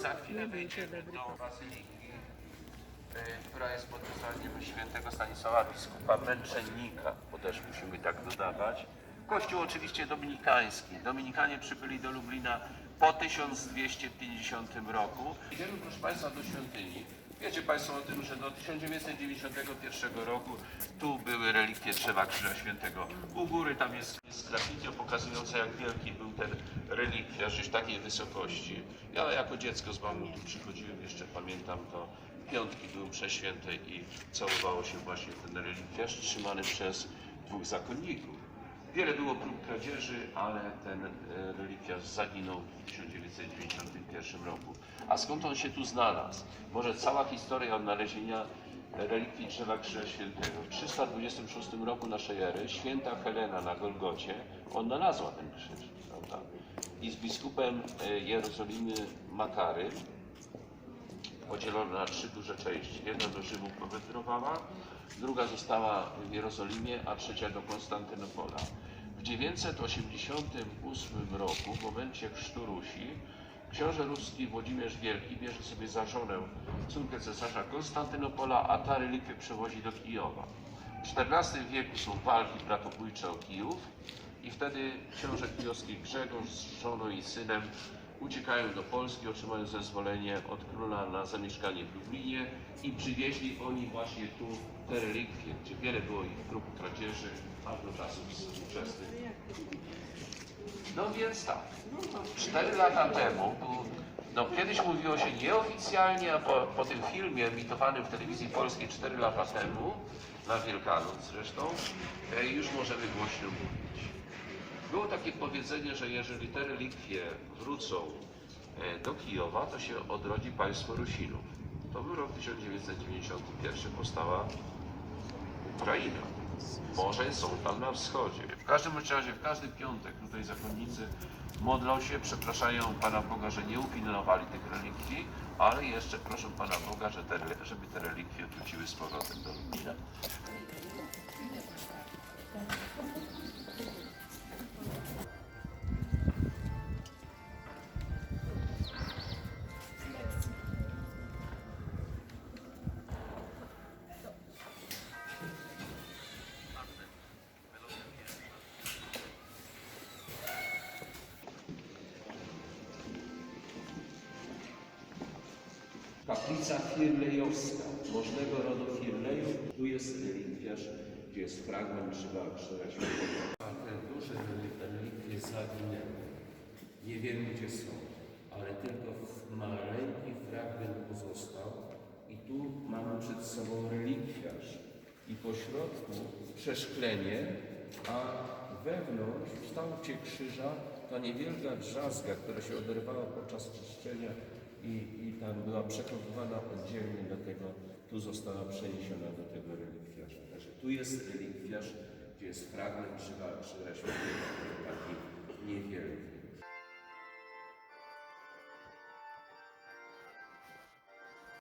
za chwilę wejdziemy do bazyliki, y, która jest pod wezwaniem świętego Stanisława biskupa Męczennika, bo też musimy tak dodawać. Kościół oczywiście dominikański. Dominikanie przybyli do Lublina po 1250 roku. Idziemy, proszę Państwa, do świątyni. Wiecie Państwo o tym, że do 1991 roku tu były relikwie drzewa Krzyża Świętego. U góry tam jest, jest graffiti pokazujące, jak wielki ten relikwiarz, już takiej wysokości. Ja jako dziecko z mamą tu przychodziłem, jeszcze pamiętam to. Piątki były prześwięte i całowało się właśnie ten relikwiarz trzymany przez dwóch zakonników. Wiele było prób kradzieży, ale ten e, relikwiarz zaginął w 1991 roku. A skąd on się tu znalazł? Może cała historia odnalezienia relikwii drzewa Krzyża Świętego. W 326 roku naszej ery święta Helena na Golgocie odnalazła ten krzyż. Prawda? I z biskupem e, Jerozolimy Makary podzielona na trzy duże części. Jedna do Rzymu powędrowała, druga została w Jerozolimie, a trzecia do Konstantynopola. W 988 roku, w momencie chrztu Rusi, książę ruski Włodzimierz Wielki bierze sobie za żonę córkę cesarza Konstantynopola, a ta przewozi do Kijowa. W XIV wieku są walki bratobójcze o Kijów i wtedy książę kijowski Grzegorz z żoną i synem uciekają do Polski, otrzymają zezwolenie od króla na zamieszkanie w Lublinie i przywieźli oni właśnie tu te relikwie, gdzie wiele było ich prób kradzieży aż do czasów współczesnych. No więc tak, cztery lata temu, no kiedyś mówiło się nieoficjalnie, a po, po tym filmie emitowanym w telewizji polskiej cztery lata temu, na Wielkanoc zresztą, e, już możemy głośno mówić. Było takie powiedzenie, że jeżeli te relikwie wrócą e, do Kijowa, to się odrodzi państwo Rusinów. To był rok 1991, powstała Ukraina. Może są tam na wschodzie. W każdym razie, w każdy piątek tutaj zakonnicy modlą się, przepraszają Pana Boga, że nie upilnowali tych relikwii, ale jeszcze proszą Pana Boga, że te, żeby te relikwie wróciły z powrotem do Lublina. Kaplica Firlejowska, możnego rodu Firlejów. Tu jest relikwiarz, gdzie jest fragment drzewa Krzyża Świętego. A te duże relikwie zaginęły. Nie wiemy gdzie są, ale tylko maleńki fragment pozostał. I tu mamy przed sobą relikwiarz. I po środku przeszklenie, a wewnątrz w kształcie krzyża ta niewielka drzazga, która się oderwała podczas czyszczenia i, i tam była przechowywana oddzielnie do tego, tu została przeniesiona do tego relikwiarza. Także tu jest relikwiarz, gdzie jest fragment drzewa Krzyża Świętego, taki.